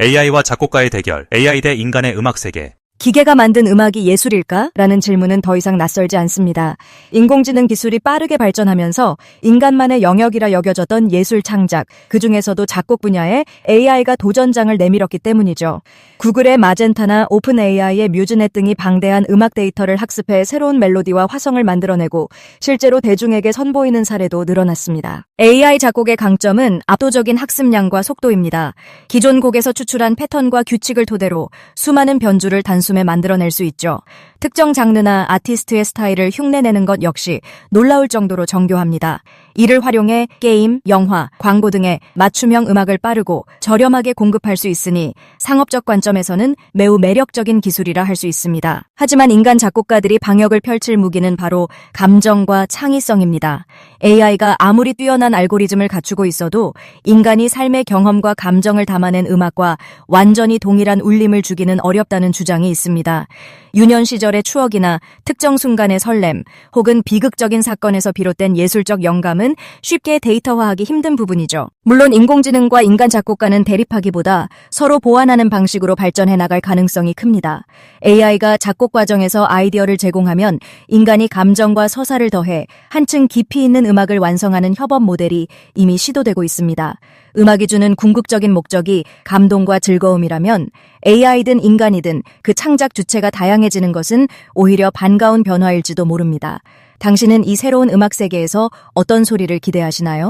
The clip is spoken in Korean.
AI와 작곡가의 대결, AI 대 인간의 음악 세계. 기계가 만든 음악이 예술일까? 라는 질문은 더 이상 낯설지 않습니다. 인공지능 기술이 빠르게 발전하면서 인간만의 영역이라 여겨졌던 예술 창작, 그 중에서도 작곡 분야에 AI가 도전장을 내밀었기 때문이죠. 구글의 마젠타나 오픈 AI의 뮤즈넷 등이 방대한 음악 데이터를 학습해 새로운 멜로디와 화성을 만들어내고 실제로 대중에게 선보이는 사례도 늘어났습니다. AI 작곡의 강점은 압도적인 학습량과 속도입니다. 기존 곡에서 추출한 패턴과 규칙을 토대로 수많은 변주를 단 숨에 만들어낼 수 있죠. 특정 장르나 아티스트의 스타일을 흉내내는 것 역시 놀라울 정도로 정교합니다. 이를 활용해 게임, 영화, 광고 등의 맞춤형 음악을 빠르고 저렴하게 공급할 수 있으니 상업적 관점에서는 매우 매력적인 기술이라 할 수 있습니다. 하지만 인간 작곡가들이 방역을 펼칠 무기는 바로 감정과 창의성입니다. AI가 아무리 뛰어난 알고리즘을 갖추고 있어도 인간이 삶의 경험과 감정을 담아낸 음악과 완전히 동일한 울림을 주기는 어렵다는 주장이 있습니다. 유년 시절의 추억이나 특정 순간의 설렘 혹은 비극적인 사건에서 비롯된 예술적 영감은 쉽게 데이터화하기 힘든 부분이죠. 물론 인공지능과 인간 작곡가는 대립하기보다 서로 보완하는 방식으로 발전해 나갈 가능성이 큽니다. AI가 작곡 과정에서 아이디어를 제공하면 인간이 감정과 서사를 더해 한층 깊이 있는 음악을 완성하는 협업 모델이 이미 시도되고 있습니다. 음악이 주는 궁극적인 목적이 감동과 즐거움이라면 AI든 인간이든 그 창작 주체가 다양해지는 것은 오히려 반가운 변화일지도 모릅니다. 당신은 이 새로운 음악 세계에서 어떤 소리를 기대하시나요?